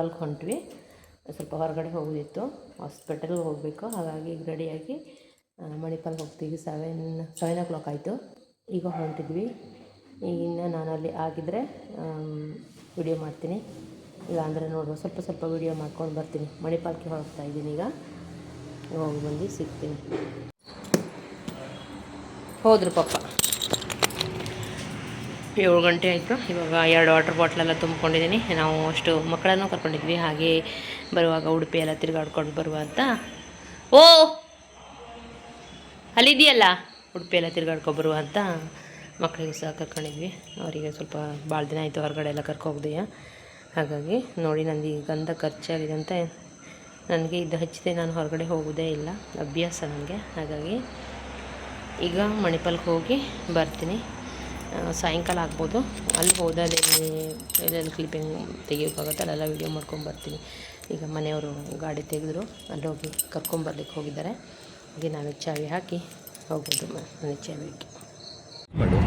ಮಣಿಪಾಲ್ಗೆ ಹೊಂಟ್ವಿ ಸ್ವಲ್ಪ ಹೊರಗಡೆ ಹೋಗೋದಿತ್ತು. ಹಾಸ್ಪಿಟಲ್ಗೆ ಹೋಗಬೇಕು. ಹಾಗಾಗಿ ಈಗ ರೆಡಿಯಾಗಿ ಮಣಿಪಾಲ್ಗೆ ಹೋಗ್ತೀವಿ. ಸೆವೆನ್ ಸೆವೆನ್ ಓ ಕ್ಲಾಕ್ ಆಯಿತು. ಈಗ ಹೊಂಟಿದ್ವಿ. ಇನ್ನು ನಾನು ಅಲ್ಲಿ ಆಗಿದ್ದರೆ ವಿಡಿಯೋ ಮಾಡ್ತೀನಿ. ಇಲ್ಲ ಅಂದರೆ ನೋಡುವ. ಸ್ವಲ್ಪ ಸ್ವಲ್ಪ ವಿಡಿಯೋ ಮಾಡ್ಕೊಂಡು ಬರ್ತೀನಿ. ಮಣಿಪಾಲ್ಗೆ ಹೋಗ್ತಾ ಇದ್ದೀನಿ ಈಗ. ಹೋಗಿ ಬಂದು ಸಿಗ್ತೀನಿ. ಹೋದ್ರು ಪಪ್ಪ ಏಳು ಗಂಟೆ ಆಯಿತು. ಇವಾಗ ಎರಡು ವಾಟರ್ ಬಾಟ್ಲೆಲ್ಲ ತುಂಬ್ಕೊಂಡಿದ್ದೀನಿ. ನಾವು ಅಷ್ಟು ಮಕ್ಕಳನ್ನು ಕರ್ಕೊಂಡಿದ್ವಿ. ಹಾಗೆ ಬರುವಾಗ ಉಡುಪಿ ಎಲ್ಲ ತಿರುಗಾಡ್ಕೊಂಡು ಬರುವ ಅಂತ. ಓ! ಅಲ್ಲಿದೆಯಲ್ಲ ಉಡುಪಿ ಎಲ್ಲ ತಿರುಗಾಡ್ಕೊಂಡು ಬರುವ ಅಂತ ಮಕ್ಕಳಿಗೂ ಸಹ ಕರ್ಕೊಂಡಿದ್ವಿ. ಅವರಿಗೆ ಸ್ವಲ್ಪ ಭಾಳ ದಿನ ಆಯಿತು ಹೊರಗಡೆ ಎಲ್ಲ ಕರ್ಕೋಗ್ದೆಯಾ ಹಾಗಾಗಿ ನೋಡಿ ನನಗೆ ಈ ಗಂಧ ಖರ್ಚಾಗಿದೆ ಅಂತ ನನಗೆ ಇದು ಹಚ್ಚಿದೆ. ನಾನು ಹೊರಗಡೆ ಹೋಗೋದೇ ಇಲ್ಲ. ಅಭ್ಯಾಸ ನನಗೆ. ಹಾಗಾಗಿ ಈಗ ಮಣಿಪಾಲ್ಗೆ ಹೋಗಿ ಬರ್ತೀನಿ. ಸಾಯಂಕಾಲ ಆಗ್ಬೋದು. ಅಲ್ಲಿ ಹೋದಲ್ಲಿ ಎಲ್ಲೆಲ್ಲಿ ಕ್ಲಿಪ್ಪಿಂಗ್ ತೆಗಿಯೋಕ್ಕಾಗುತ್ತೆ ಅಲ್ಲೆಲ್ಲ ವೀಡಿಯೋ ಮಾಡ್ಕೊಂಬರ್ತೀನಿ ಈಗ ಮನೆಯವರು ಗಾಡಿ ತೆಗೆದ್ರು ಅಲ್ಲಿ ಹೋಗಿ ಕರ್ಕೊಂಬರ್ಲಿಕ್ಕೆ ಹೋಗಿದ್ದಾರೆ. ಹಾಗೆ ನಾವೇ ಚಾವಿ ಹಾಕಿ ಹೋಗೋದು ಮನೆ ಚಾವಿ ಹಾಕಿ.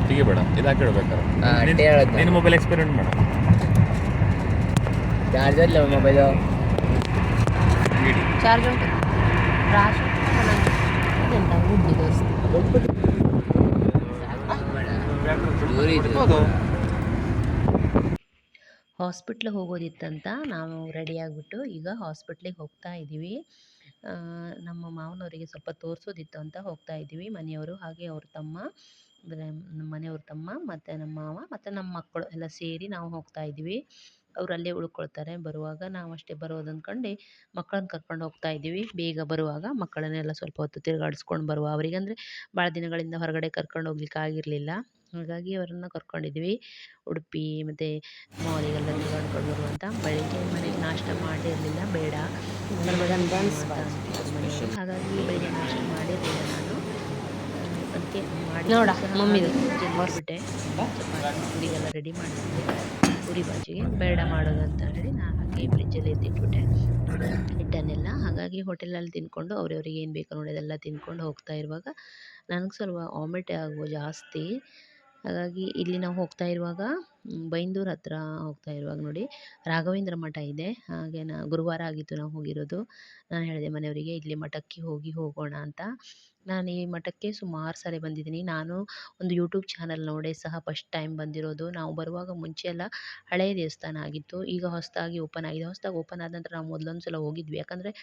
ತೆಗಿಬೇಡ ಇದು ಹಾಕಿಡ್ಬೇಕಾರೆ ಹಾ, ಅಷ್ಟೇ ಹೇಳೋದು. ನಿನ್ನ ಮೊಬೈಲ್ ಎಕ್ಸ್ಪೆರಿಮೆಂಟ್ ಮಾಡ. ಚಾರ್ಜರ್ ಇಲ್ಲ ಮೊಬೈಲ್ ಚಾರ್ಜ್ ಉಂಟು. ರಾಶ್ ಅದೆಂತ ಗುಡ್ಡಿ ದೋಸ್ತಿ. ಹಾಸ್ಪಿಟ್ಲಿಗೆ ಹೋಗೋದಿತ್ತಂತ ನಾವು ರೆಡಿ ಆಗಿಬಿಟ್ಟು ಈಗ ಹಾಸ್ಪಿಟ್ಲಿಗೆ ಹೋಗ್ತಾ ಇದ್ದೀವಿ. ನಮ್ಮ ಮಾವನವರಿಗೆ ಸ್ವಲ್ಪ ತೋರಿಸೋದಿತ್ತು ಅಂತ ಹೋಗ್ತಾ ಇದ್ದೀವಿ. ಮನೆಯವರು ಹಾಗೆ ಅವ್ರ ತಮ್ಮ ಅಂದರೆ ನಮ್ಮ ಮನೆಯವ್ರ ತಮ್ಮ ಮತ್ತು ನಮ್ಮ ಮಾವ ಮತ್ತು ನಮ್ಮ ಮಕ್ಕಳು ಎಲ್ಲ ಸೇರಿ ನಾವು ಹೋಗ್ತಾ ಇದ್ದೀವಿ. ಅವ್ರು ಅಲ್ಲೇ ಉಳ್ಕೊಳ್ತಾರೆ. ಬರುವಾಗ ನಾವು ಅಷ್ಟೇ ಬರೋದು ಅಂದ್ಕೊಂಡು ಮಕ್ಕಳನ್ನ ಕರ್ಕೊಂಡು ಹೋಗ್ತಾ ಇದ್ದೀವಿ. ಬೇಗ ಬರುವಾಗ ಮಕ್ಕಳನ್ನೆಲ್ಲ ಸ್ವಲ್ಪ ಹೊತ್ತು ತಿರುಗಾಡಿಸ್ಕೊಂಡು ಬರುವ. ಅವರಿಗೆ ಅಂದರೆ ಭಾಳ ದಿನಗಳಿಂದ ಹೊರಗಡೆ ಕರ್ಕೊಂಡು ಹೋಗ್ಲಿಕ್ಕೆ ಆಗಿರಲಿಲ್ಲ. ಹಾಗಾಗಿ ಅವರನ್ನು ಕರ್ಕೊಂಡಿದ್ವಿ. ಉಡುಪಿ ಮತ್ತು ಮಾಲಿಗೆಲ್ಲ ತಿರುಗಾಡ್ಕೊಂಡು ಬರುವಂತ ಬೆಳಿಗ್ಗೆ ಮನೆಗೆ ನಾಷ್ಟ ಮಾಡಿರಲಿಲ್ಲ ಬೇಡ. ಹಾಗಾಗಿ ಬೆಳಿಗ್ಗೆ ನಾಷ್ಟ ಮಾಡಿರಲಿಲ್ಲ ನಾನು. ಅದಕ್ಕೆ ಮಾಡಿ ನೋಡ, ಸಹ ಮಮ್ಮಿದು. ಬಿಟ್ಟೆ ರೆಡಿ ಮಾಡಿಸಿದ್ವಿ ಪುರಿ ಬಾಜಿಗೆ ಬೇಡ ಮಾಡೋದು ಅಂತ ಹೇಳಿ ನಾನು ಹಾಗೆ ಫ್ರಿಜ್ಜಲ್ಲಿ ಎತ್ತಿಟ್ಬಿಟ್ಟೆ. ಹಿಟ್ಟನ್ನೆಲ್ಲ. ಹಾಗಾಗಿ ಹೋಟೆಲಲ್ಲಿ ತಿಂದ್ಕೊಂಡು ಅವ್ರವ್ರಿಗೆ ಏನು ಬೇಕೋ ನೋಡಿ ಅದೆಲ್ಲ ತಿಂದ್ಕೊಂಡು ಹೋಗ್ತಾ ಇರುವಾಗ ನನಗೆ ಸ್ವಲ್ಪ ವಾಮಿಟ್ ಆಗುವ ಜಾಸ್ತಿ. ಹಾಗಾಗಿ ಇಲ್ಲಿ ನಾವು ಹೋಗ್ತಾ ಇರುವಾಗ ಬೈಂದೂರು ಹತ್ರ ಹೋಗ್ತಾ ಇರುವಾಗ ನೋಡಿ ರಾಘವೇಂದ್ರ ಮಠ ಇದೆ. ಹಾಗೆ ನಾ ಗುರುವಾರ ಆಗಿತ್ತು ನಾವು ಹೋಗಿರೋದು. ನಾನು ಹೇಳಿದೆ ಮನೆಯವರಿಗೆ ಇಲ್ಲಿ ಮಠಕ್ಕೆ ಹೋಗಿ ಹೋಗೋಣ ಅಂತ. ನಾನು ಈ ಮಠಕ್ಕೆ ಸುಮಾರು ಸಾರಿ ಬಂದಿದ್ದೀನಿ. ನಾನು ಒಂದು ಯೂಟ್ಯೂಬ್ ಚಾನಲ್ ನೋಡಿ ಸಹ ಫಸ್ಟ್ ಟೈಮ್ ಬಂದಿರೋದು. ನಾವು ಬರುವಾಗ ಮುಂಚೆ ಎಲ್ಲ ಹಳೆಯ ದೇವಸ್ಥಾನ ಆಗಿತ್ತು. ಈಗ ಹೊಸದಾಗಿ ಓಪನ್ ಆಗಿದೆ. ಹೊಸದಾಗಿ ಓಪನ್ ಆದ ನಂತರ ನಾವು ಮೊದಲೊಂದು ಸಲ ಹೋಗಿದ್ವಿ. ಯಾಕಂದರೆ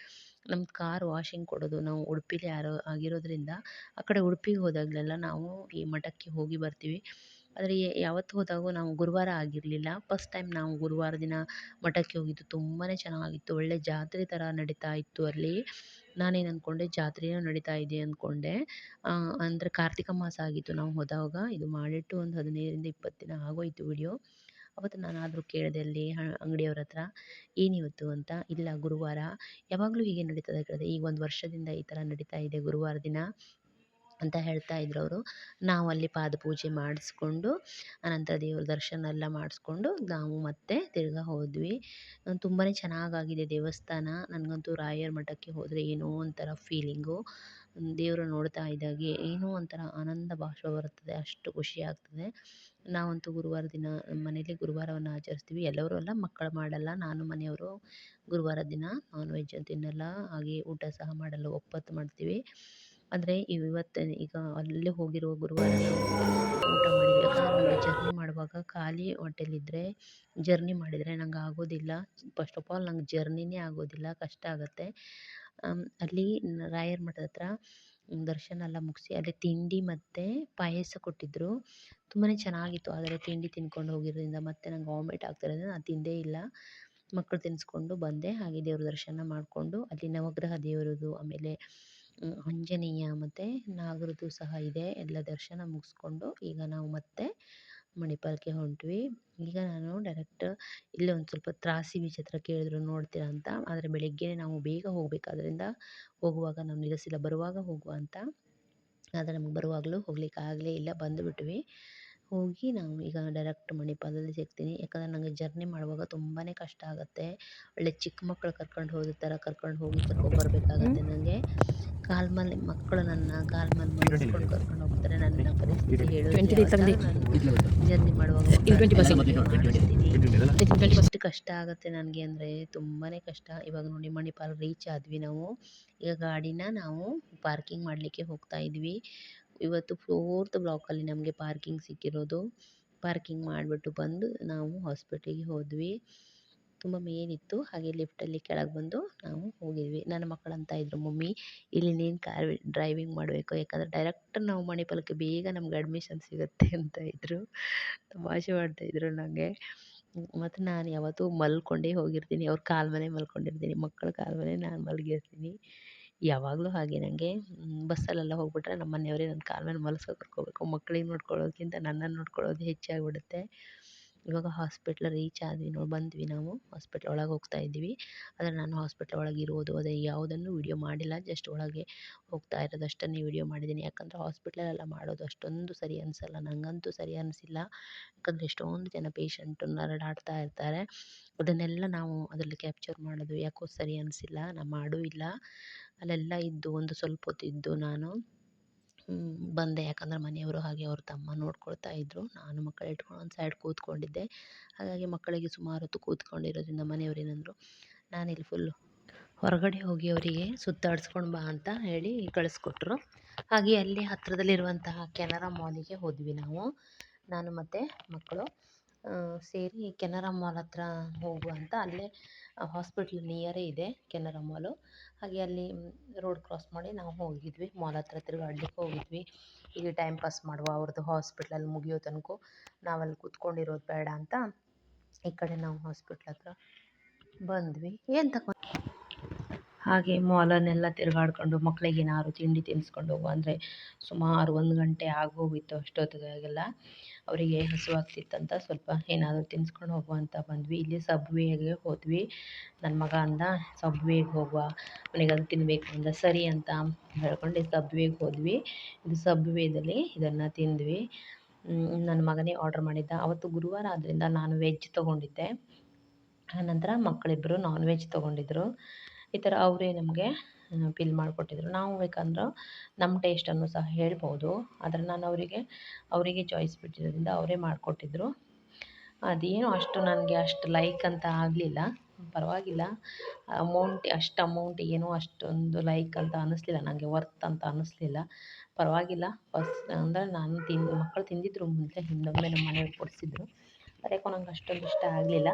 ನಮ್ಮ ಕಾರ್ ವಾಷಿಂಗ್ ಕೊಡೋದು. ನಾವು ಉಡುಪಿಲಿ ಯಾರೋ ಆಗಿರೋದ್ರಿಂದ ಆ ಕಡೆ ಉಡುಪಿಗೆ ಹೋದಾಗಲೆಲ್ಲ ನಾವು ಈ ಮಠಕ್ಕೆ ಹೋಗಿ ಬರ್ತೀವಿ. ಆದರೆ ಯಾವತ್ತು ಹೋದಾಗೂ ನಾವು ಗುರುವಾರ ಆಗಿರಲಿಲ್ಲ. ಫಸ್ಟ್ ಟೈಮ್ ನಾವು ಗುರುವಾರ ದಿನ ಮಠಕ್ಕೆ ಹೋಗಿದ್ದು ತುಂಬಾ ಚೆನ್ನಾಗಿತ್ತು. ಒಳ್ಳೆ ಜಾತ್ರೆ ಥರ ನಡೀತಾ ಇತ್ತು ಅಲ್ಲಿ. ನಾನೇನು ಅಂದ್ಕೊಂಡೆ ಜಾತ್ರೆಯೂ ನಡೀತಾ ಇದೆ ಅಂದ್ಕೊಂಡೆ ಅಂದರೆ ಕಾರ್ತಿಕ ಮಾಸ ಆಗಿತ್ತು ನಾವು ಹೋದಾಗ. ಇದು ಮಾಡಿಟ್ಟು ಒಂದು ಹದಿನೈದರಿಂದ ಇಪ್ಪತ್ತು ದಿನ ಆಗೋಯಿತು ವಿಡಿಯೋ ಅವತ್ತು ನಾನು ಆದರೂ ಕೇಳಿದೆ ಅಲ್ಲಿ ಅಂಗಡಿಯವ್ರ ಹತ್ರ, ಏನಿವತ್ತು ಅಂತ? ಇಲ್ಲ ಗುರುವಾರ. ಯಾವಾಗಲೂ ಹೀಗೆ ನಡೀತದೆ ಕೇಳಿದೆ ಈಗ ಒಂದು ವರ್ಷದಿಂದ ಈ ಥರ ನಡೀತಾ ಇದೆ ಗುರುವಾರ ದಿನ. ಅಂತ ಹೇಳ್ತಾ ಇದ್ರು ಅವರು ನಾವು ಅಲ್ಲಿ ಪಾದಪೂಜೆ ಮಾಡಿಸ್ಕೊಂಡು, ಅನಂತರ ದೇವ್ರ ದರ್ಶನ ಎಲ್ಲ ಮಾಡಿಸ್ಕೊಂಡು ನಾವು ಮತ್ತೆ ತಿರ್ಗಾ ಹೋದ್ವಿ. ತುಂಬಾ ಚೆನ್ನಾಗಾಗಿದೆ ದೇವಸ್ಥಾನ. ನನಗಂತೂ ರಾಯರ ಮಠಕ್ಕೆ ಹೋದರೆ ಏನೋ ಒಂಥರ ಫೀಲಿಂಗು ದೇವರು ನೋಡ್ತಾ ಇದ್ದಾಗೆ ಏನೋ ಒಂಥರ ಆನಂದ ಭಾಷೆ ಬರುತ್ತದೆ, ಅಷ್ಟು ಖುಷಿ ಆಗ್ತದೆ. ನಾವಂತೂ ಗುರುವಾರ ದಿನ ಮನೆಯಲ್ಲಿ ಗುರುವಾರವನ್ನು ಆಚರಿಸ್ತೀವಿ. ಎಲ್ಲರೂ ಅಲ್ಲ, ಮಕ್ಕಳು ಮಾಡಲ್ಲ, ನಾನು ಮನೆಯವರು ಗುರುವಾರ ದಿನ ನಾನ್ ವೆಜ್ ತಿನ್ನಲ್ಲ, ಹಾಗೆ ಊಟ ಸಹ ಮಾಡಲ್ಲ, ಒಪ್ಪತ್ತು ಮಾಡ್ತೀವಿ. ಆದರೆ ಇವತ್ತು ಈಗ ಅಲ್ಲೇ ಹೋಗಿರೋ ಗುರುವಾರ ಊಟ ಮಾಡಿದ್ವಿ. ಯಾಕಂದರೆ ಜರ್ನಿ ಮಾಡುವಾಗ ಖಾಲಿ ಹೊಟ್ಟೆಲಿದ್ದರೆ ಜರ್ನಿ ಮಾಡಿದರೆ ನಂಗೆ ಆಗೋದಿಲ್ಲ. ಫಸ್ಟ್ ಆಫ್ ಆಲ್ ನಂಗೆ ಜರ್ನಿನೇ ಆಗೋದಿಲ್ಲ. ಕಷ್ಟ ಆಗುತ್ತೆ. ಅಲ್ಲಿ ರಾಯರ್ ಮಠದ ಹತ್ರ ದರ್ಶನ ಎಲ್ಲ ಮುಗಿಸಿ ಅಲ್ಲಿ ತಿಂಡಿ ಮತ್ತು ಪಾಯಸ ಕೊಟ್ಟಿದ್ದರು ತುಂಬಾ ಚೆನ್ನಾಗಿತ್ತು. ಆದರೆ ತಿಂಡಿ ತಿನ್ಕೊಂಡು ಹೋಗಿರೋದ್ರಿಂದ ಮತ್ತೆ ನಂಗೆ ವಾಮಿಟ್ ಆಗ್ತಿರೋದ್ರಿಂದ ನಾನು ತಿಂದೇ ಇಲ್ಲ. ಮಕ್ಕಳು ತಿನ್ನಿಸ್ಕೊಂಡು ಬಂದೆ. ಹಾಗೆ ದೇವ್ರ ದರ್ಶನ ಮಾಡಿಕೊಂಡು ಅಲ್ಲಿ ನವಗ್ರಹ ದೇವರದು ಆಮೇಲೆ ಆಂಜನೇಯ ಮತ್ತು ನಾಗರದ್ದು ಸಹ ಇದೆ. ಎಲ್ಲ ದರ್ಶನ ಮುಗಿಸ್ಕೊಂಡು ಈಗ ನಾವು ಮತ್ತೆ ಮಣಿಪಾಲ್ಗೆ ಹೊಂಟ್ವಿ. ಈಗ ನಾನು ಡೈರೆಕ್ಟ್ ಇಲ್ಲೇ ಒಂದು ಸ್ವಲ್ಪ ತ್ರಾಸಿ ಬೀಚ್ ಹತ್ರ ಕೇಳಿದ್ರು ನೋಡ್ತೀರಾ ಅಂತ. ಆದರೆ ಬೆಳಿಗ್ಗೆ ನಾವು ಬೇಗ ಹೋಗಬೇಕಾದ್ರಿಂದ ಹೋಗುವಾಗ ನಾವು ನಿಲ್ಲಿಸಿಲ್ಲ ಬರುವಾಗ ಹೋಗುವ ಅಂತ. ಆದರೆ ನಮ್ಗೆ ಬರುವಾಗಲೂ ಹೋಗ್ಲಿಕ್ಕೆ ಆಗಲೇ ಇಲ್ಲ. ಬಂದುಬಿಟ್ವಿ. ಹೋಗಿ ನಾವು ಈಗ ಡೈರೆಕ್ಟ್ ಮಣಿಪಾಲದಲ್ಲಿ ಸಿಗ್ತೀನಿ ಯಾಕಂದರೆ ನನಗೆ ಜರ್ನಿ ಮಾಡುವಾಗ ತುಂಬಾ ಕಷ್ಟ ಆಗುತ್ತೆ. ಒಳ್ಳೆ ಚಿಕ್ಕ ಮಕ್ಕಳು ಕರ್ಕೊಂಡು ಹೋದ ಥರ ಕರ್ಕೊಂಡು ಹೋಗಿ ಬರಬೇಕಾಗುತ್ತೆ ನನಗೆ ಕಾಲ್ ಮೇಲೆ ಮಕ್ಕಳು ನನ್ನ ಕಾಲು ಮೇಲೆ ಮಲಗಿಸ್ಕೊಂಡು ಕರ್ಕೊಂಡು ಹೋಗ್ತಾರೆ. ನನ್ನ ಪರಿಸ್ಥಿತಿ ಹೇಳೋದು ಜರ್ನಿ ಮಾಡುವಾಗ ಎಷ್ಟು ಕಷ್ಟ ಆಗುತ್ತೆ ನನಗೆ ಅಂದರೆ ತುಂಬಾ ಕಷ್ಟ. ಇವಾಗ ನೋಡಿ ಮಣಿಪಾಲ್ ರೀಚ್ ಆದ್ವಿ ನಾವು. ಈಗ ಗಾಡಿನ ನಾವು ಪಾರ್ಕಿಂಗ್ ಮಾಡಲಿಕ್ಕೆ ಹೋಗ್ತಾ ಇದ್ವಿ. ಇವತ್ತು ಫೋರ್ತ್ ಬ್ಲಾಕಲ್ಲಿ ನಮಗೆ ಪಾರ್ಕಿಂಗ್ ಸಿಕ್ಕಿರೋದು. ಪಾರ್ಕಿಂಗ್ ಮಾಡಿಬಿಟ್ಟು ಬಂದು ನಾವು ಹಾಸ್ಪಿಟ್ಲಿಗೆ ಹೋದ್ವಿ. ತುಂಬ ಇತ್ತು ಹಾಗೆ ಲಿಫ್ಟಲ್ಲಿ ಕೆಳಗೆ ಬಂದು ನಾವು ಹೋಗಿದ್ವಿ. ನನ್ನ ಮಕ್ಕಳು ಅಂತ ಇದ್ರು ಮಮ್ಮಿ, ಇಲ್ಲಿ ನೀನು ಕಾರ್ ಡ್ರೈವಿಂಗ್ ಮಾಡಬೇಕು. ಯಾಕಂದರೆ ಡೈರೆಕ್ಟ್ ನಾವು ಮಣಿಪಾಲಕ್ಕೆ ಬೇಗ ನಮ್ಗೆ ಅಡ್ಮಿಷನ್ ಸಿಗುತ್ತೆ ಅಂತ ಇದ್ದರು ತಮಾಷೆ ಮಾಡ್ತಾಯಿದ್ರು ನನಗೆ ಮತ್ತು ನಾನು ಯಾವತ್ತೂ ಮಲ್ಕೊಂಡೇ ಹೋಗಿರ್ತೀನಿ. ಅವ್ರ ಕಾಲ ಮೇಲೆ ಮಲ್ಕೊಂಡಿರ್ತೀನಿ. ಮಕ್ಕಳ ಕಾಲ ಮೇಲೆ ನಾನು ಮಲಗಿರ್ತೀನಿ. ಯಾವಾಗಲೂ ಹಾಗೆ ನನಗೆ ಬಸ್ಸಲ್ಲೆಲ್ಲ ಹೋಗ್ಬಿಟ್ರೆ ನಮ್ಮ ಮನೆಯವರೇ ನನ್ನ ಕಾಲ ಮೇಲೆ ಮಲಗ್ಸೋ ಕರ್ಕೋಬೇಕು. ಮಕ್ಳಿಗೆ ನೋಡ್ಕೊಳ್ಳೋದಕ್ಕಿಂತ ನನ್ನನ್ನು ನೋಡ್ಕೊಳ್ಳೋದು ಹೆಚ್ಚಾಗ್ಬಿಡುತ್ತೆ. ಇವಾಗ ಹಾಸ್ಪಿಟ್ಲ್ ರೀಚ್ ಆದ್ವಿ ನೋಡಿ, ಬಂದ್ವಿ ನಾವು. ಹಾಸ್ಪಿಟ್ಲ್ ಒಳಗೆ ಹೋಗ್ತಾ ಇದ್ವಿ ಆದರೆ ನಾನು ಹಾಸ್ಪಿಟ್ಲ್ ಒಳಗೆ ಇರೋದು, ಅದೇ ಯಾವುದನ್ನು ವೀಡಿಯೋ ಮಾಡಿಲ್ಲ. ಜಸ್ಟ್ ಒಳಗೆ ಹೋಗ್ತಾ ಇರೋದು ಅಷ್ಟನ್ನೇ ವೀಡಿಯೋ ಮಾಡಿದ್ದೀನಿ. ಯಾಕಂದರೆ ಹಾಸ್ಪಿಟ್ಲಲ್ಲೆಲ್ಲ ಮಾಡೋದು ಅಷ್ಟೊಂದು ಸರಿ ಅನಿಸಲ್ಲ. ನನಗಂತೂ ಸರಿ ಅನಿಸಿಲ್ಲ. ಯಾಕಂದರೆ ಎಷ್ಟೊಂದು ಜನ ಪೇಷಂಟು ನರಳಾಡ್ತಾ ಇರ್ತಾರೆ. ಅದನ್ನೆಲ್ಲ ನಾವು ಅದರಲ್ಲಿ ಕ್ಯಾಪ್ಚರ್ ಮಾಡೋದು ಯಾಕೋ ಸರಿ ಅನಿಸಿಲ್ಲ. ನಾನು ಮಾಡೂ ಇಲ್ಲ. ಅಲ್ಲೆಲ್ಲ ಇದ್ದು, ಒಂದು ಸ್ವಲ್ಪ ಹೊತ್ತು ಇದ್ದು ನಾನು. ಬಂದೆ. ಯಾಕಂದರೆ ಮನೆಯವರು ಹಾಗೆ ಅವ್ರ ತಮ್ಮ ನೋಡ್ಕೊಳ್ತಾ ಇದ್ದರು ನಾನು ಮಕ್ಕಳು ಇಟ್ಕೊಂಡು ಒಂದು ಸೈಡ್ ಕೂತ್ಕೊಂಡಿದ್ದೆ. ಹಾಗಾಗಿ ಮಕ್ಕಳಿಗೆ ಸುಮಾರು ಹೊತ್ತು ಕೂತ್ಕೊಂಡಿರೋದ್ರಿಂದ ಮನೆಯವ್ರು ಏನಂದರು, ನಾನಿಲ್ಲಿ ಫುಲ್ಲು ಹೊರಗಡೆ ಹೋಗಿ ಅವರಿಗೆ ಸುತ್ತಾಡಿಸ್ಕೊಂಡು ಬಾ ಅಂತ ಹೇಳಿ ಕಳಿಸ್ಕೊಟ್ರು. ಹಾಗೆ ಅಲ್ಲಿ ಹತ್ತಿರದಲ್ಲಿರುವಂತಹ ಕೆನರಾ ಮಾಲಿಗೆ ಹೋದ್ವಿ ನಾವು. ನಾನು ಮತ್ತು ಮಕ್ಕಳು. ಸೇರಿ ಕೆನರಾ ಮಾಲ್ ಹತ್ರ ಹೋಗುವ ಅಂತ. ಅಲ್ಲೇ ಹಾಸ್ಪಿಟ್ಲ್ ನಿಯರೇ ಇದೆ ಕೆನರಾ ಮಾಲು. ಹಾಗೆ ಅಲ್ಲಿ ರೋಡ್ ಕ್ರಾಸ್ ಮಾಡಿ ನಾವು ಹೋಗಿದ್ವಿ. ಮಾಲ್ ಹತ್ರ ತಿರುಗಾಡ್ಲಿಕ್ಕೆ ಹೋಗಿದ್ವಿ. ಇಲ್ಲಿ ಟೈಮ್ ಪಾಸ್ ಮಾಡುವ ಅವ್ರದ್ದು ಹಾಸ್ಪಿಟ್ಲಲ್ಲಿ ಮುಗಿಯೋ ತನಕ. ನಾವಲ್ಲಿ ಕೂತ್ಕೊಂಡಿರೋದು ಬೇಡ ಅಂತ ಈ ಕಡೆ ನಾವು ಹಾಸ್ಪಿಟ್ಲ್ ಹತ್ರ ಬಂದ್ವಿ. ಏನು ತಗೊ ಹಾಗೆ ಮಾಲನ್ನೆಲ್ಲ ತಿರುಗಾಡ್ಕೊಂಡು ಮಕ್ಕಳಿಗೆ ಏನಾದ್ರು ತಿಂಡಿ ತಿನ್ನಿಸ್ಕೊಂಡು ಹೋಗುವ ಅಂದರೆ ಸುಮಾರು ಒಂದು ಗಂಟೆ ಆಗೋಗಿತ್ತು ಅಷ್ಟೊತ್ತಿಗೆಲ್ಲ ಅವರಿಗೆ ಹಸುವಾಗ್ತಿತ್ತಂತ ಸ್ವಲ್ಪ ಏನಾದರೂ ತಿನ್ನಿಸ್ಕೊಂಡು ಹೋಗುವ ಅಂತ ಬಂದ್ವಿ. ಇಲ್ಲಿ ಸಬ್ವೇಗೆ ಹೋದ್ವಿ. ನನ್ನ ಮಗ ಅಂದ ಸಬ್ವೇಗೆ ಹೋಗುವ. ಅವನಿಗೆ ಅದು ತಿನ್ನಬೇಕು ಅಂದ. ಸರಿ ಅಂತ ಹೇಳ್ಕೊಂಡು ಸಬ್ವೇಗೆ ಹೋದ್ವಿ. ಇದು ಸಬ್ವೇದಲ್ಲಿ ಇದನ್ನು ತಿಂದ್ವಿ. ನನ್ನ ಮಗನೇ ಆರ್ಡರ್ ಮಾಡಿದ್ದ. ಅವತ್ತು ಗುರುವಾರ ಆದ್ದರಿಂದ ನಾನು ವೆಜ್ ತೊಗೊಂಡಿದ್ದೆ. ಆನಂತರ ಮಕ್ಕಳಿಬ್ಬರು ನಾನ್ ವೆಜ್ ತೊಗೊಂಡಿದ್ರು. ಈ ಥರ ಅವರೇ ನಮಗೆ ಬಿಲ್ ಮಾಡಿಕೊಟ್ಟಿದ್ರು. ನಾವು ಬೇಕಂದ್ರೆ ನಮ್ಮ ಟೇಸ್ಟನ್ನು ಸಹ ಹೇಳ್ಬೋದು. ಆದರೆ ನಾನು ಅವರಿಗೆ ಅವರಿಗೆ ಚಾಯ್ಸ್ ಬಿಟ್ಟಿರೋದ್ರಿಂದ ಅವರೇ ಮಾಡಿಕೊಟ್ಟಿದ್ರು. ಅದೇನು ಅಷ್ಟು ನನಗೆ ಅಷ್ಟು ಲೈಕ್ ಅಂತ ಆಗಲಿಲ್ಲ. ಪರವಾಗಿಲ್ಲ. ಅಮೌಂಟ್ ಅಷ್ಟು ಅಮೌಂಟ್ ಏನೂ ಅಷ್ಟೊಂದು ಲೈಕ್ ಅಂತ ಅನ್ನಿಸ್ಲಿಲ್ಲ ನನಗೆ ವರ್ತ್ ಅಂತ ಅನ್ನಿಸ್ಲಿಲ್ಲ ಪರವಾಗಿಲ್ಲ. ಫಸ್ಟ್ ಅಂದರೆ ನಾನು ತಿಂದು ಮಕ್ಕಳು ತಿಂದಿದ್ರು ಮುಂಚೆ. ಹಿಂದೊಮ್ಮೆ ನಮ್ಮ ಮನೆಯವ್ರು ಕೊಡಿಸಿದ್ರು. ಯಾಕೋ ನಂಗೆ ಅಷ್ಟೊಂದು ಇಷ್ಟ ಆಗಲಿಲ್ಲ.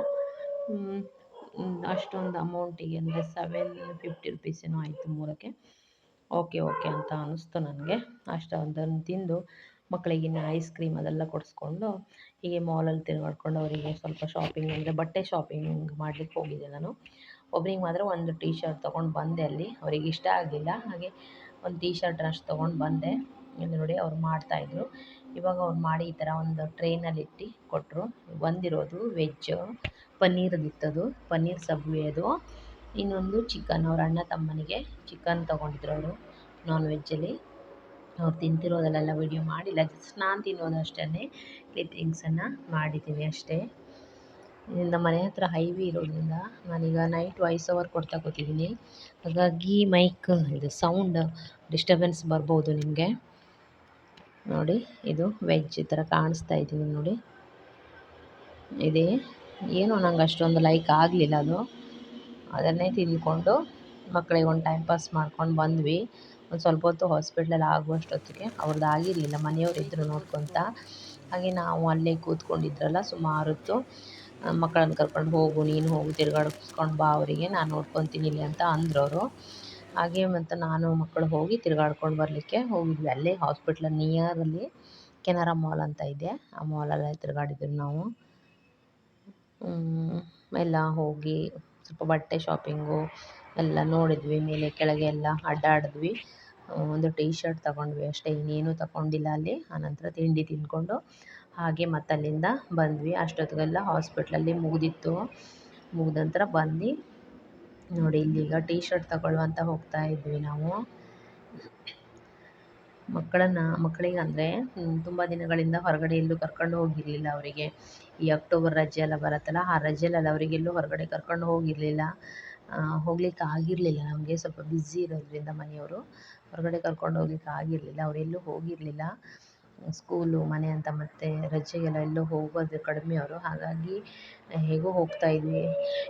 ಅಷ್ಟೊಂದು ಅಮೌಂಟಿಗೆ ಅಂದರೆ ಸೆವೆನ್ ಫಿಫ್ಟಿ ರುಪೀಸ್ ಏನೋ ಆಯಿತು ಮೂರಕ್ಕೆ. ಓಕೆ ಓಕೆ ಅಂತ ಅನ್ನಿಸ್ತು ನನಗೆ. ಅಷ್ಟೊಂದನ್ನು ತಿಂದು ಮಕ್ಕಳಿಗೆ ಇನ್ನು ಐಸ್ ಕ್ರೀಮ್ ಅದೆಲ್ಲ ಕೊಡಿಸ್ಕೊಂಡು ಹೀಗೆ ಮಾಲಲ್ಲಿ ತಿರುಗಾಡ್ಕೊಂಡು ಅವರಿಗೆ ಸ್ವಲ್ಪ ಶಾಪಿಂಗ್ ಅಂದರೆ ಬಟ್ಟೆ ಶಾಪಿಂಗ್ ಮಾಡ್ಲಿಕ್ಕೆ ಹೋಗಿದ್ದೆ ನಾನು. ಒಬ್ರಿಗೆ ಮಾತ್ರ ಒಂದು ಟೀ ಶರ್ಟ್ ತೊಗೊಂಡು ಬಂದೆ ಅಲ್ಲಿ. ಅವರಿಗೆ ಇಷ್ಟ ಆಗಲಿಲ್ಲ ಹಾಗೆ ಒಂದು ಟೀ ಶರ್ಟ್ ಅಷ್ಟು ತೊಗೊಂಡು ಬಂದೆ. ಇಲ್ಲಿ ನೋಡಿ ಅವ್ರು ಮಾಡ್ತಾಯಿದ್ರು ಇವಾಗ ಅವ್ರು ಮಾಡಿ ಈ ಥರ ಒಂದು ಟ್ರೈನಲ್ಲಿ ಇಟ್ಟು ಕೊಟ್ಟರು ಒಂದಿರೋದು ವೆಜ್ಜು ಪನ್ನೀರದಿತ್ತದು ಪನ್ನೀರ್ ಸಬ್ವೆ ಅದು. ಇನ್ನೊಂದು ಚಿಕನ್ ಅವ್ರ ಅಣ್ಣ ತಮ್ಮನಿಗೆ ಚಿಕನ್ ತೊಗೊಂಡಿದ್ರು ಅವರು ನಾನ್ ವೆಜ್ಜಲ್ಲಿ ಅವ್ರು ತಿಂತಿರೋದಲ್ಲೆಲ್ಲ ವಿಡಿಯೋ ಮಾಡಿಲ್ಲ ಜಸ್ಟ್ ನಾನು ತಿನ್ನೋದು ಅಷ್ಟೇ ಕ್ಲಿಪ್ಪಿಂಗ್ಸನ್ನು ಮಾಡಿದ್ದೀನಿ ಅಷ್ಟೇ. ಇದರಿಂದ ಮನೆ ಹತ್ರ ಹೈವಿ ಇರೋದ್ರಿಂದ ನಾನೀಗ ನೈಟ್ ವಾಯ್ಸ್ ಓವರ್ ಕೊಡ್ತಾ ಕೂತಿದ್ದೀನಿ ಹಾಗಾಗಿ ಮೈಕ್ ಇದು ಸೌಂಡ್ ಡಿಸ್ಟರ್ಬೆನ್ಸ್ ಬರ್ಬೋದು ನಿಮಗೆ. ನೋಡಿ, ಇದು ವೆಜ್ ಥರ ಕಾಣಿಸ್ತಾ ಇದ್ದೀನಿ ನೋಡಿ. ಇದೆ. ಏನೋ ನಂಗೆ ಅಷ್ಟೊಂದು ಲೈಕ್ ಆಗಲಿಲ್ಲ ಅದು. ಅದನ್ನೇ ತಿಂದ್ಕೊಂಡು ಮಕ್ಕಳಿಗೆ ಒಂದು ಟೈಮ್ ಪಾಸ್ ಮಾಡ್ಕೊಂಡು ಬಂದ್ವಿ. ಒಂದು ಸ್ವಲ್ಪ ಹೊತ್ತು ಹಾಸ್ಪಿಟ್ಲಲ್ಲಿ ಆಗುವಷ್ಟೊತ್ತಿಗೆ ಅವ್ರದ್ದು ಆಗಿರಲಿಲ್ಲ, ಮನೆಯವ್ರು ಇದ್ದರು ನೋಡ್ಕೊತ. ಹಾಗೆ ನಾವು ಅಲ್ಲೇ ಕೂತ್ಕೊಂಡಿದ್ರಲ್ಲ, ಸುಮಾರು ಹೊತ್ತು ಮಕ್ಕಳನ್ನು ಕರ್ಕೊಂಡು ಹೋಗು, ನೀನು ಹೋಗು ತಿರ್ಗಾಡಿಸ್ಕೊಂಡು ಬಾ ಅವರಿಗೆ, ನಾನು ನೋಡ್ಕೊತೀನಿ ಇಲ್ಲಿ ಅಂತ ಅಂದ್ರು ಅವರು ಹಾಗೆ ಮತ್ತು ನಾನು ಮಕ್ಕಳು ಹೋಗಿ ತಿರುಗಾಡ್ಕೊಂಡು ಬರಲಿಕ್ಕೆ ಹೋಗಿದ್ವಿ. ಅಲ್ಲೇ ಹಾಸ್ಪಿಟ್ಲ ನಿಯರಲ್ಲಿ ಕೆನರಾ ಮಾಲ್ ಅಂತ ಇದೆ. ಆ ಮಾಲಲ್ಲೇ ತಿರುಗಾಡಿದ್ವಿ ನಾವು. ಎಲ್ಲ ಹೋಗಿ ಸ್ವಲ್ಪ ಬಟ್ಟೆ ಶಾಪಿಂಗು ಎಲ್ಲ ನೋಡಿದ್ವಿ. ಮೇಲೆ ಕೆಳಗೆ ಎಲ್ಲ ಅಡ್ಡಾಡಿದ್ವಿ. ಒಂದು ಟೀ ಶರ್ಟ್ ತಗೊಂಡ್ವಿ ಅಷ್ಟೇ. ಇನ್ನೇನು ತಗೊಂಡಿಲ್ಲ ಅಲ್ಲಿ. ಆನಂತರ ತಿಂಡಿ ತಿಂದ್ಕೊಂಡು ಹಾಗೆ ಮತ್ತೆ ಅಲ್ಲಿಂದ ಬಂದ್ವಿ ಅಷ್ಟೊತ್ತಿಗೆಲ್ಲ ಹಾಸ್ಪಿಟ್ಲಲ್ಲಿ ಮುಗಿದಿತ್ತು. ಮುಗಿದ ನಂತರ ಬಂದು ನೋಡಿ ಇಲ್ಲೀಗ ಟೀ ಶರ್ಟ್ ತಗೊಳ್ಳುವಂತ ಹೋಗ್ತಾ ಇದ್ವಿ ನಾವು. ಮಕ್ಕಳನ್ನು, ಮಕ್ಕಳಿಗೆ ಅಂದ್ರೆ ತುಂಬ ದಿನಗಳಿಂದ ಹೊರಗಡೆ ಎಲ್ಲೂ ಕರ್ಕೊಂಡು ಹೋಗಿರಲಿಲ್ಲ ಅವರಿಗೆ. ಈ ಅಕ್ಟೋಬರ್ ರಜೆ ಎಲ್ಲ ಬರುತ್ತಲ್ಲ, ಆ ರಜೆಲೆಲ್ಲ ಅವರಿಗೆಲ್ಲೂ ಹೊರಗಡೆ ಕರ್ಕೊಂಡು ಹೋಗಿರಲಿಲ್ಲ. ಹೋಗ್ಲಿಕ್ಕೆ ಆಗಿರಲಿಲ್ಲ ನಮಗೆ, ಸ್ವಲ್ಪ ಬ್ಯುಸಿ ಇರೋದ್ರಿಂದ ಮನೆಯವರು. ಹೊರಗಡೆ ಕರ್ಕೊಂಡು ಹೋಗ್ಲಿಕ್ಕೆ ಆಗಿರಲಿಲ್ಲ ಅವರೆಲ್ಲೂ ಹೋಗಿರಲಿಲ್ಲ. ಸ್ಕೂಲು, ಮನೆ ಅಂತ ಮತ್ತೆ ರಜೆಗೆಲ್ಲ ಎಲ್ಲೂ ಹೋಗೋದು ಕಡಿಮೆ ಅವರು. ಹಾಗಾಗಿ ಹೇಗೋ ಹೋಗ್ತಾ ಇದ್ವಿ.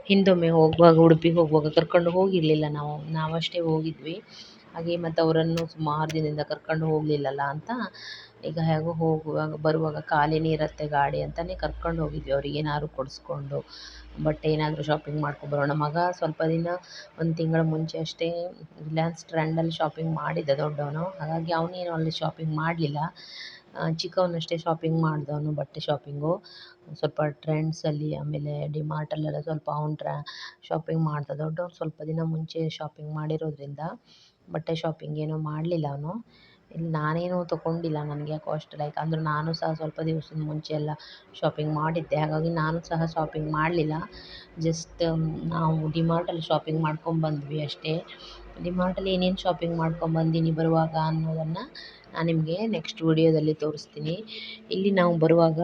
ಹಿಂದೊಮ್ಮೆ ಹೋಗುವಾಗ ಉಡುಪಿಗೆ ಹೋಗುವಾಗ ಕರ್ಕೊಂಡು ಹೋಗಿರಲಿಲ್ಲ ನಾವು. ನಾವಷ್ಟೇ ಹೋಗಿದ್ವಿ. ಹಾಗೆ ಮತ್ತು ಅವರನ್ನು ಸುಮಾರು ದಿನದಿಂದ ಕರ್ಕೊಂಡು ಹೋಗಲಿಲ್ಲಲ್ಲ ಅಂತ ಈಗ ಹೇಗೋ ಹೋಗುವಾಗ, ಬರುವಾಗ ಖಾಲಿನೇ ಇರುತ್ತೆ ಗಾಡಿ ಅಂತಲೇ ಕರ್ಕೊಂಡು ಹೋಗಿದ್ವಿ. ಅವ್ರಿಗೆ ಏನಾದ್ರು ಕೊಡಿಸ್ಕೊಂಡು ಬಟ್ಟೆ ಏನಾದರೂ ಶಾಪಿಂಗ್ ಮಾಡ್ಕೊಂಬರೋಣ ಮಗ ಸ್ವಲ್ಪ ದಿನ ಒಂದು ತಿಂಗಳ ಮುಂಚೆ ಅಷ್ಟೇ ರಿಲಯನ್ಸ್ ಟ್ರೆಂಡಲ್ಲಿ ಶಾಪಿಂಗ್ ಮಾಡಿದ್ದ ದೊಡ್ಡವನು. ಹಾಗಾಗಿ ಅವನೇನು ಅಲ್ಲಿ ಶಾಪಿಂಗ್ ಮಾಡಲಿಲ್ಲ. ಚಿಕ್ಕವನಷ್ಟೇ ಶಾಪಿಂಗ್ ಮಾಡಿದವನು ಬಟ್ಟೆ ಶಾಪಿಂಗು ಸ್ವಲ್ಪ ಟ್ರೆಂಡ್ಸಲ್ಲಿ ಆಮೇಲೆ ಡಿಮಾರ್ಟಲ್ಲೆಲ್ಲ ಸ್ವಲ್ಪ ಅವ್ನು ಟ್ರಾ ಶಾಪಿಂಗ್ ಮಾಡ್ದ ದೊಡ್ಡವನು ಸ್ವಲ್ಪ ದಿನ ಮುಂಚೆ ಶಾಪಿಂಗ್ ಮಾಡಿರೋದ್ರಿಂದ ಬಟ್ಟೆ ಶಾಪಿಂಗ್ ಏನೂ ಮಾಡಲಿಲ್ಲ ಅವನು. ಇಲ್ಲಿ ನಾನೇನು ತೊಗೊಂಡಿಲ್ಲ ನನಗೆ ಯಾಕೋ ಅಷ್ಟು ಲೈಕ್ ಅಂದ್ರೆ ನಾನು ಸಹ ಸ್ವಲ್ಪ ದಿವ್ಸದ ಮುಂಚೆ ಎಲ್ಲ ಶಾಪಿಂಗ್ ಮಾಡಿದ್ದೆ. ಹಾಗಾಗಿ ನಾನು ಸಹ ಶಾಪಿಂಗ್ ಮಾಡಲಿಲ್ಲ. ಜಸ್ಟ್ ನಾವು ಡಿಮಾರ್ಟಲ್ಲಿ ಶಾಪಿಂಗ್ ಮಾಡ್ಕೊಂಬಂದ್ವಿ ಅಷ್ಟೇ. ಡಿಮಾರ್ಟಲ್ಲಿ ಏನೇನು ಶಾಪಿಂಗ್ ಮಾಡ್ಕೊಂಬಂದೀನಿ ಬರುವಾಗ ಅನ್ನೋದನ್ನು ನಾನು ನಿಮಗೆ ನೆಕ್ಸ್ಟ್ ವೀಡಿಯೋದಲ್ಲಿ ತೋರಿಸ್ತೀನಿ. ಇಲ್ಲಿ ನಾವು ಬರುವಾಗ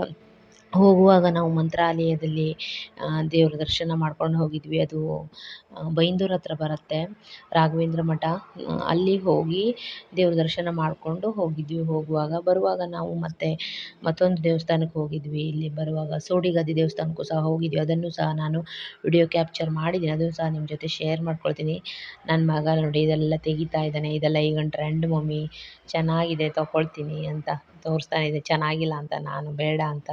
ಹೋಗುವಾಗ ನಾವು ಮಂತ್ರಾಲಯದಲ್ಲಿ ದೇವ್ರ ದರ್ಶನ ಮಾಡ್ಕೊಂಡು ಹೋಗಿದ್ವಿ. ಅದು ಬೈಂದೂರು ಹತ್ರ ಬರುತ್ತೆ, ರಾಘವೇಂದ್ರ ಮಠ. ಅಲ್ಲಿ ಹೋಗಿ ದೇವ್ರ ದರ್ಶನ ಮಾಡಿಕೊಂಡು ಹೋಗಿದ್ವಿ. ಹೋಗುವಾಗ, ಬರುವಾಗ ನಾವು ಮತ್ತೆ, ಮತ್ತೊಂದು ದೇವಸ್ಥಾನಕ್ಕೆ ಹೋಗಿದ್ವಿ. ಇಲ್ಲಿ ಬರುವಾಗ ಸೋಡಿಗದ್ದೆ ದೇವಸ್ಥಾನಕ್ಕೂ ಸಹ ಹೋಗಿದ್ವಿ. ಅದನ್ನು ಸಹ ನಾನು ವಿಡಿಯೋ ಕ್ಯಾಪ್ಚರ್ ಮಾಡಿದ್ದೀನಿ. ಅದನ್ನು ಸಹ ನಿಮ್ಮ ಜೊತೆ ಶೇರ್ ಮಾಡ್ಕೊಳ್ತೀನಿ. ನನ್ನ ಮಗ ನೋಡಿ, ಇದೆಲ್ಲ ತೆಗಿತಾ ಇದ್ದಾನೆ. ಇದೆಲ್ಲ ಈಗ ಟ್ರೆಂಡ್ ಮಮ್ಮಿ. ಚೆನ್ನಾಗಿದೆ, ತೊಗೊಳ್ತೀನಿ ಅಂತ ತೋರಿಸ್ತಾನೆ ಇದೆ. ಚೆನ್ನಾಗಿಲ್ಲ ಅಂತ ನಾನು, ಬೇಡ ಅಂತ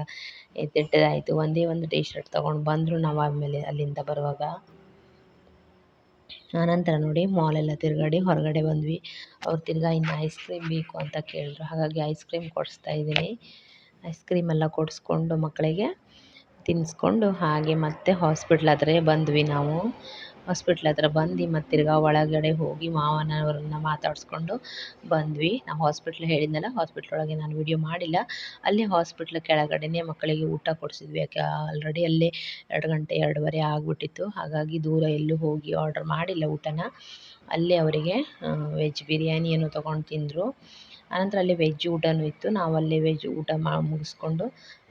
ಎತ್ತಿಟ್ಟದಾಯಿತು ಒಂದೇ ಒಂದು ಟೀ ಶರ್ಟ್ ತೊಗೊಂಡು ಬಂದರು ನಾವು ಆಮೇಲೆ ಅಲ್ಲಿಂದ ಬರುವಾಗ. ಆನಂತರ ನೋಡಿ ಮಾಲೆಲ್ಲ ತಿರುಗಾಡಿ ಹೊರಗಡೆ ಬಂದ್ವಿ. ಅವ್ರು ತಿರ್ಗಾ ಇನ್ನು ಐಸ್ ಕ್ರೀಮ್ ಬೇಕು ಅಂತ ಕೇಳಿದ್ರು. ಹಾಗಾಗಿ ಐಸ್ ಕ್ರೀಮ್ ಕೊಡಿಸ್ತಾ ಇದ್ದೀನಿ. ಐಸ್ ಕ್ರೀಮ್ ಎಲ್ಲ ಕೊಡಿಸ್ಕೊಂಡು ಮಕ್ಕಳಿಗೆ ತಿನ್ನಿಸ್ಕೊಂಡು ಹಾಗೆ ಮತ್ತೆ ಹಾಸ್ಪಿಟ್ಲ್ ಹತ್ರ ಬಂದ್ವಿ ನಾವು. ಹಾಸ್ಪಿಟ್ಲ್ ಹತ್ರ ಬಂದು ಮತ್ತು ತಿರ್ಗಾ ಒಳಗಡೆ ಹೋಗಿ ಮಾವನವರನ್ನ ಮಾತಾಡಿಸ್ಕೊಂಡು ಬಂದ್ವಿ. ನಾವು ಹಾಸ್ಪಿಟ್ಲ್ ಹೇಳಿದ್ನಲ್ಲ ಹಾಸ್ಪಿಟ್ಲ್ ಒಳಗೆ ನಾನು ವಿಡಿಯೋ ಮಾಡಿಲ್ಲ. ಅಲ್ಲೇ ಹಾಸ್ಪಿಟ್ಲ್ ಕೆಳಗಡೆನೇ ಮಕ್ಕಳಿಗೆ ಊಟ ಕೊಡಿಸಿದ್ವಿ. ಯಾಕೆ ಆಲ್ರೆಡಿ ಅಲ್ಲೇ ಎರಡು ಗಂಟೆ, ಎರಡೂವರೆ ಆಗಿಬಿಟ್ಟಿತ್ತು. ಹಾಗಾಗಿ ದೂರ ಎಲ್ಲೂ ಹೋಗಿ ಆರ್ಡ್ರ್ ಮಾಡಿಲ್ಲ ಊಟನ. ಅಲ್ಲೇ ಅವರಿಗೆ ವೆಜ್ ಬಿರಿಯಾನಿ ಏನೋ ತೊಗೊಂಡು ತಿಂದರು. ಆನಂತರ ಅಲ್ಲಿ ವೆಜ್ ಊಟನೂ ಇತ್ತು. ನಾವು ಅಲ್ಲೇ ವೆಜ್ ಊಟ ಮಾ, ಮುಗಿಸ್ಕೊಂಡು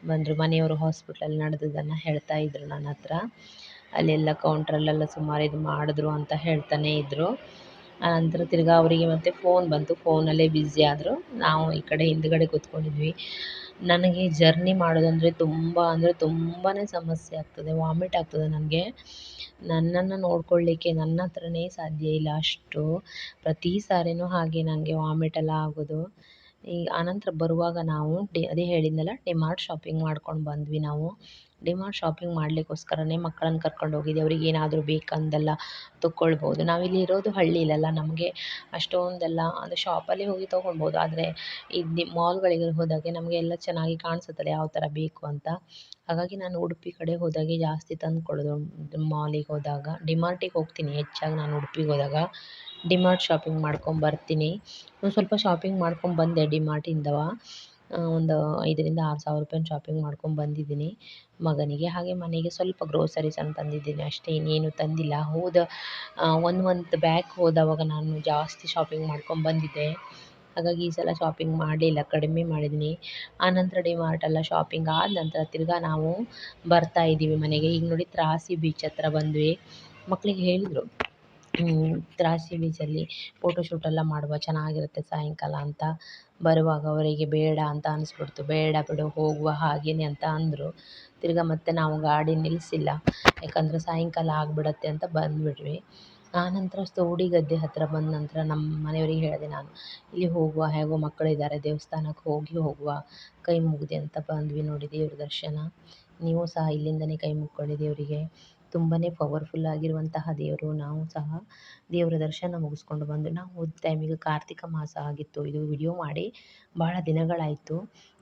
ಬಂದರು. ಮನೆಯವರು ಹಾಸ್ಪಿಟ್ಲಲ್ಲಿ ನಡೆದದನ್ನು ಹೇಳ್ತಾ ಇದ್ರು ನನ್ನ ಹತ್ರ. ಅಲ್ಲೆಲ್ಲ ಕೌಂಟ್ರಲ್ಲೆಲ್ಲ ಸುಮಾರು ಇದು ಮಾಡಿದ್ರು ಅಂತ ಹೇಳ್ತಾನೆ ಇದ್ದರು ಆನಂತರ ತಿರ್ಗಾ ಅವರಿಗೆ ಮತ್ತೆ ಫೋನ್ ಬಂತು. ಫೋನಲ್ಲೇ ಬ್ಯುಸಿ ಆದರು. ನಾವು ಈ ಕಡೆ ಹಿಂದ್ಗಡೆ ಕೂತ್ಕೊಂಡಿದ್ವಿ. ನನಗೆ ಜರ್ನಿ ಮಾಡೋದಂದರೆ ತುಂಬ, ಅಂದರೆ ತುಂಬಾ ಸಮಸ್ಯೆ ಆಗ್ತದೆ ವಾಮಿಟ್ ಆಗ್ತದೆ ನನಗೆ. ನನ್ನನ್ನು ನೋಡ್ಕೊಳ್ಳಿಕ್ಕೆ ನನ್ನ ಹತ್ರನೇ ಸಾಧ್ಯ ಇಲ್ಲ ಅಷ್ಟು. ಪ್ರತಿ ಸಾರಿನೂ ಹಾಗೆ ನನಗೆ ವಾಮಿಟ್ ಎಲ್ಲ ಆಗೋದು. ಈ ಆನಂತರ ಬರುವಾಗ ನಾವು ಅದೇ ಹೇಳಿದ್ನಲ್ಲ ಡಿಮಾರ್ಟ್ ಶಾಪಿಂಗ್ ಮಾಡ್ಕೊಂಡು ಬಂದ್ವಿ ನಾವು. ಡಿಮಾರ್ಟ್ ಶಾಪಿಂಗ್ ಮಾಡಲಿಕ್ಕೋಸ್ಕರನೇ ಮಕ್ಕಳನ್ನ ಕರ್ಕೊಂಡು ಹೋಗಿದ್ದೆ. ಅವ್ರಿಗೆ ಏನಾದರೂ ಬೇಕಂದೆಲ್ಲ ತೊಗೊಳ್ಬೋದು ನಾವಿಲ್ಲಿ ಇರೋದು ಹಳ್ಳಿಲಲ್ಲ, ನಮಗೆ ಅಷ್ಟೊಂದೆಲ್ಲ ಅಂದರೆ ಶಾಪಲ್ಲಿ ಹೋಗಿ ತೊಗೊಳ್ಬೋದು ಆದರೆ ಈ ಮಾಲ್ಗಳಿಗೆ ಹೋದಾಗೆ ನಮಗೆ ಎಲ್ಲ ಚೆನ್ನಾಗಿ ಕಾಣಿಸುತ್ತಲ್ಲ ಯಾವ ಥರ ಬೇಕು ಅಂತ. ಹಾಗಾಗಿ ನಾನು ಉಡುಪಿ ಕಡೆ ಹೋದಾಗೆ ಜಾಸ್ತಿ ತಂದ್ಕೊಳ್ಳೋದು ಮಾಲಿಗೆ ಹೋದಾಗ. ಡಿಮಾರ್ಟಿಗೆ ಹೋಗ್ತೀನಿ. ಹೆಚ್ಚಾಗಿ ನಾನು ಉಡುಪಿಗೆ ಹೋದಾಗ ಡಿಮಾರ್ಟ್ ಶಾಪಿಂಗ್ ಮಾಡ್ಕೊಂಬರ್ತೀನಿ ಒಂದು ಸ್ವಲ್ಪ ಶಾಪಿಂಗ್ ಮಾಡ್ಕೊಂಡು ಬಂದೆ ಡಿಮಾರ್ಟಿಂದವ ಒಂದು ಐದರಿಂದ ಆರು ಸಾವಿರ ರೂಪಾಯಿ ಶಾಪಿಂಗ್ ಮಾಡ್ಕೊಂಡು ಬಂದಿದ್ದೀನಿ. ಮಗನಿಗೆ ಹಾಗೆ ಮನೆಗೆ ಸ್ವಲ್ಪ ಗ್ರೋಸರೀಸನ್ನು ತಂದಿದ್ದೀನಿ. ಅಷ್ಟೇ ಇನ್ನೇನು ತಂದಿಲ್ಲ. ಹೋದ ಒನ್ ಮಂತ್ ಬ್ಯಾಕ್ ಹೋದವಾಗ ನಾನು ಜಾಸ್ತಿ ಶಾಪಿಂಗ್ ಮಾಡ್ಕೊಂಡು ಬಂದಿದ್ದೆ. ಹಾಗಾಗಿ ಈ ಸಲ ಶಾಪಿಂಗ್ ಮಾಡಲಿಲ್ಲ. ಕಡಿಮೆ ಮಾಡಿದ್ದೀನಿ. ಆನಂತರ ಡಿಮಾರ್ಟೆಲ್ಲ ಶಾಪಿಂಗ್ ಆದ ನಂತರ ತಿರ್ಗಾ ನಾವು ಬರ್ತಾ ಇದ್ದೀವಿ ಮನೆಗೆ. ಈಗ ನೋಡಿ ತ್ರಾಸಿ ಬೀಚ್ ಹತ್ರ ಬಂದ್ವಿ. ಮಕ್ಕಳಿಗೆ ಹೇಳಿದರು. ತ್ರಾಸಿ ಬೀಚಲ್ಲಿ ಫೋಟೋ ಶೂಟೆಲ್ಲ ಮಾಡುವ, ಚೆನ್ನಾಗಿರುತ್ತೆ ಸಾಯಂಕಾಲ ಅಂತ ಬರುವಾಗ ಅವರಿಗೆ ಬೇಡ ಅಂತ ಅನಿಸ್ಬಿಡ್ತು. ಬೇಡ ಬಿಡು, ಹೋಗುವ ಹಾಗೇನೆ ಅಂತ ಅಂದರು. ತಿರ್ಗ ಮತ್ತೆ ನಾವು ಗಾಡಿ ನಿಲ್ಲಿಸಿಲ್ಲ ಯಾಕಂದರೆ ಸಾಯಂಕಾಲ ಆಗಿಬಿಡತ್ತೆ ಅಂತ ಬಂದುಬಿಟ್ವಿ. ಆನಂತರ ಗದ್ದೆ ಹತ್ತಿರ ಬಂದ ನಂತರ ನಮ್ಮ ಮನೆಯವರಿಗೆ ಹೇಳಿದೆ ನಾನು, ಇಲ್ಲಿ ಹೋಗುವ, ಹೇಗೋ ಮಕ್ಕಳಿದ್ದಾರೆ ದೇವಸ್ಥಾನಕ್ಕೆ ಹೋಗಿ ಹೋಗುವ, ಕೈ ಮುಗಿದೆ ಅಂತ ಬಂದ್ವಿ ನೋಡಿ ದೇವ್ರ ದರ್ಶನ ನೀವು ಸಹ ಇಲ್ಲಿಂದನೇ ಕೈ ಮುಕ್ಕೊಳ್ಳಿ ದೇವರಿಗೆ. ತುಂಬಾ ಪವರ್ಫುಲ್ ಆಗಿರುವಂತಹ ದೇವರು. ನಾವು ಸಹ ದೇವರ ದರ್ಶನ ಮುಗಿಸ್ಕೊಂಡು ಬಂದು, ನಾವು ಹೋದ ಟೈಮಿಗೆ ಕಾರ್ತಿಕ ಮಾಸ ಆಗಿತ್ತು. ಇದು ವಿಡಿಯೋ ಮಾಡಿ ಭಾಳ ದಿನಗಳಾಯಿತು.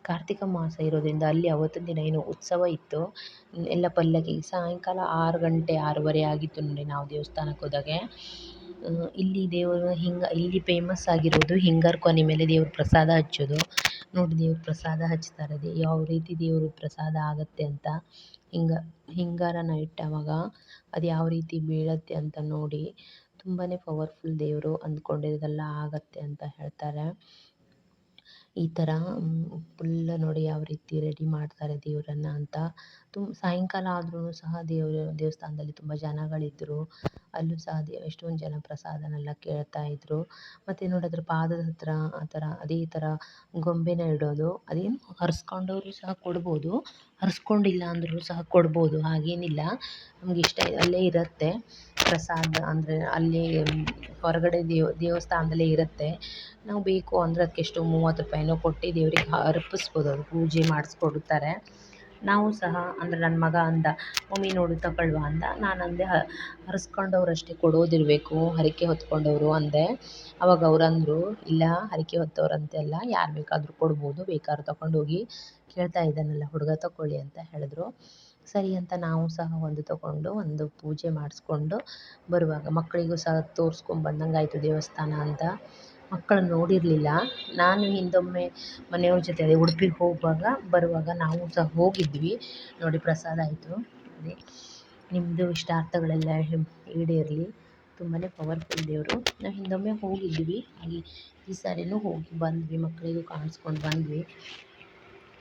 ಕಾರ್ತಿಕ ಮಾಸ ಇರೋದ್ರಿಂದ ಅಲ್ಲಿ ಅವತ್ತಿನ ದಿನ ಏನು ಉತ್ಸವ ಇತ್ತು. ಎಲ್ಲ ಪಲ್ಲಕ್ಕಿ ಸಾಯಂಕಾಲ ಆರು ಗಂಟೆ ಆರೂವರೆ ಆಗಿತ್ತು ನೋಡಿ ನಾವು ದೇವಸ್ಥಾನಕ್ಕೆ ಹೋದಾಗೆ. ಇಲ್ಲಿ ದೇವರು ಹಿಂಗ, ಇಲ್ಲಿ ಫೇಮಸ್ ಆಗಿರೋದು ಹಿಂಗಾರು ಕೊನೆ ಮೇಲೆ ದೇವ್ರ ಪ್ರಸಾದ ಹಚ್ಚೋದು. ನೋಡಿ ದೇವ್ರ ಪ್ರಸಾದ ಹಚ್ತಾರೆ ಯಾವ ರೀತಿ ದೇವರು ಪ್ರಸಾದ ಆಗುತ್ತೆ ಅಂತ. ಹಿಂಗ, ಹಿಂಗಾರನ ಇಟ್ಟವಾಗ ಅದು ಯಾವ ರೀತಿ ಬೀಳತ್ತೆ ಅಂತ ನೋಡಿ ತುಂಬಾ ಪವರ್ಫುಲ್ ದೇವರು ಅಂದ್ಕೊಂಡಿರೋದೆಲ್ಲ ಆಗತ್ತೆ ಅಂತ ಹೇಳ್ತಾರೆ. ಈ ಥರ ಫುಲ್ ನೋಡಿ ಯಾವ ರೀತಿ ರೆಡಿ ಮಾಡ್ತಾರೆ ದೇವರನ್ನ ಅಂತ. ತುಂಬ ಸಾಯಂಕಾಲ ಆದ್ರೂ ಸಹ ದೇವರು, ದೇವಸ್ಥಾನದಲ್ಲಿ ತುಂಬ ಜನಗಳಿದ್ದರು ಅಲ್ಲೂ ಸಹ ದೇ ಎಷ್ಟೊಂದು ಜನ ಪ್ರಸಾದನೆಲ್ಲ ಕೇಳ್ತಾ ಇದ್ದರು ಮತ್ತು ನೋಡಿ ಅದ್ರ ಪಾದದ ಹತ್ರ ಆ ಥರ, ಅದೇ ಥರ ಗೊಂಬೆನ ಇಡೋದು, ಅದೇನು ಹರ್ಸ್ಕೊಂಡವರು ಸಹ ಕೊಡ್ಬೋದು. ಹರ್ಸ್ಕೊಂಡಿಲ್ಲ ಅಂದರೂ ಸಹ ಕೊಡ್ಬೋದು, ಹಾಗೇನಿಲ್ಲ. ನಮ್ಗೆ ಇಷ್ಟ, ಅಲ್ಲೇ ಇರುತ್ತೆ. ಪ್ರಸಾದ ಅಂದರೆ ಅಲ್ಲಿ ಹೊರಗಡೆ ದೇವ, ದೇವಸ್ಥಾನದಲ್ಲೇ ಇರುತ್ತೆ. ನಾವು ಬೇಕು ಅಂದರೆ ಅದಕ್ಕೆಷ್ಟು ಮೂವತ್ತು ರೂಪಾಯಿನೋ ಕೊಟ್ಟು ದೇವ್ರಿಗೆ ಅರ್ಪಿಸ್ಬೋದು, ಅದು ಪೂಜೆ ಮಾಡಿಸ್ಕೊಡ್ತಾರೆ. ನಾವು ಸಹ ಅಂದರೆ ನನ್ನ ಮಗ ಅಂದ, ಮಮ್ಮಿ ನೋಡು ತಗೊಳ್ವಾ ಅಂದ. ನಾನು ಅಂದೆ ಹರಿಸ್ಕೊಂಡವ್ರು ಅಷ್ಟೇ ಕೊಡೋದಿರಬೇಕು, ಹರಕೆ ಹೊತ್ಕೊಂಡವರು ಅಂದೆ. ಅವಾಗ ಅವ್ರು ಅಂದರು, ಇಲ್ಲ, ಹರಕೆ ಹೊತ್ತವ್ರು ಅಂತೆಲ್ಲ ಯಾರು ಬೇಕಾದರೂ ಕೊಡ್ಬೋದು, ಬೇಕಾದ್ರೆ ತಗೊಂಡೋಗಿ. ಕೇಳ್ತಾ ಇದ್ದಾನಲ್ಲ, ಹುಡುಗ ತಗೊಳ್ಳಿ ಅಂತ ಹೇಳಿದ್ರು. ಸರಿ ಅಂತ ನಾವು ಸಹ ಒಂದು ತಗೊಂಡು, ಒಂದು ಪೂಜೆ ಮಾಡಿಸ್ಕೊಂಡು ಬರುವಾಗ ಮಕ್ಕಳಿಗೂ ಸಹ ತೋರ್ಸ್ಕೊಂಡು ಬಂದಂಗೆ ಆಯಿತು ದೇವಸ್ಥಾನ ಅಂತ. ಮಕ್ಕಳು ನೋಡಿರಲಿಲ್ಲ. ನಾನು ಹಿಂದೊಮ್ಮೆ ಮನೆಯವ್ರ ಜೊತೆ ಉಡುಪಿಗೆ ಹೋಗುವಾಗ, ಬರುವಾಗ ನಾವು ಸಹ ಹೋಗಿದ್ವಿ. ನೋಡಿ ಪ್ರಸಾದ ಆಯಿತು. ಅದೇ ನಿಮ್ಮದು ಇಷ್ಟಾರ್ಥಗಳೆಲ್ಲ ಈಡೇರಲಿ. ತುಂಬಾ ಪವರ್ಫುಲ್ ದೇವರು. ನಾವು ಹಿಂದೊಮ್ಮೆ ಹೋಗಿದ್ವಿ. ಅಲ್ಲಿ ಈ ಸಾರಿನೂ ಹೋಗಿ ಬಂದ್ವಿ. ಮಕ್ಕಳಿಗೂ ಕಾಣಿಸ್ಕೊಂಡು ಬಂದ್ವಿ.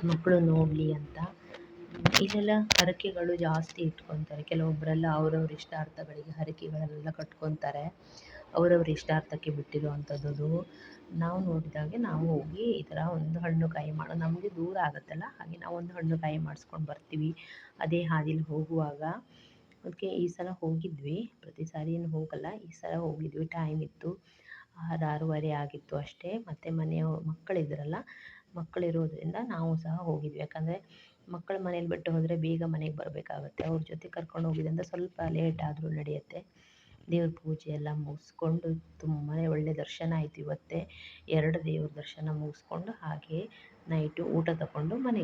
ಮಕ್ಕಳು ನೋಡಲಿ ಅಂತ. ಇಲ್ಲೆಲ್ಲ ಹರಕೆಗಳು ಜಾಸ್ತಿ ಇಟ್ಕೊತಾರೆ. ಕೆಲವೊಬ್ಬರೆಲ್ಲ ಅವ್ರವ್ರ ಇಷ್ಟಾರ್ಥಗಳಿಗೆ ಹರಕೆಗಳನ್ನೆಲ್ಲ ಕಟ್ಕೊತಾರೆ. ಅವ್ರವ್ರ ಇಷ್ಟಾರ್ಥಕ್ಕೆ ಬಿಟ್ಟಿರುವಂಥದ್ದು ನಾವು ನೋಡಿದಾಗೆ ನಾವು ಹೋಗಿ ಈ ಥರ ಒಂದು ಹಣ್ಣು ಕಾಯಿ ಮಾಡೋ. ನಮಗೆ ದೂರ ಆಗುತ್ತಲ್ಲ, ಹಾಗೆ ನಾವು ಒಂದು ಹಣ್ಣು ಕಾಯಿ ಮಾಡಿಸ್ಕೊಂಡು ಬರ್ತೀವಿ. ಅದೇ ಹಾದಿಲಿ ಹೋಗುವಾಗ. ಅದಕ್ಕೆ ಈ ಸಲ ಹೋಗಿದ್ವಿ. ಪ್ರತಿ ಸಾರಿ ಏನು ಹೋಗಲ್ಲ. ಈ ಸಲ ಹೋಗಿದ್ವಿ. ಟೈಮ್ ಇತ್ತು. ಆರು, ಆರೂವರೆ ಆಗಿತ್ತು ಅಷ್ಟೇ. ಮತ್ತು ಮನೆಯ ಮಕ್ಕಳಿದ್ರಲ್ಲ, ಮಕ್ಕಳಿರೋದ್ರಿಂದ ನಾವು ಸಹ ಹೋಗಿದ್ವಿ. ಯಾಕಂದರೆ ಮಕ್ಕಳು ಮನೇಲಿ ಬಿಟ್ಟು ಹೋದರೆ ಬೇಗ ಮನೆಗೆ ಬರಬೇಕಾಗುತ್ತೆ. ಅವ್ರ ಜೊತೆ ಕರ್ಕೊಂಡು ಹೋಗಿದ್ದರಿಂದ ಸ್ವಲ್ಪ ಲೇಟ್ ಆದರೂ ನಡೆಯುತ್ತೆ. ದೇವ್ರ ಪೂಜೆ ಎಲ್ಲ ಮುಗಿಸ್ಕೊಂಡು ತುಂಬಾ ಒಳ್ಳೆ ದರ್ಶನ ಆಯಿತು ಇವತ್ತೇ. ಎರಡು ದೇವ್ರ ದರ್ಶನ ಮುಗಿಸ್ಕೊಂಡು ಹಾಗೆ ನೈಟು ಊಟ ತಗೊಂಡು ಮನೆಗೆ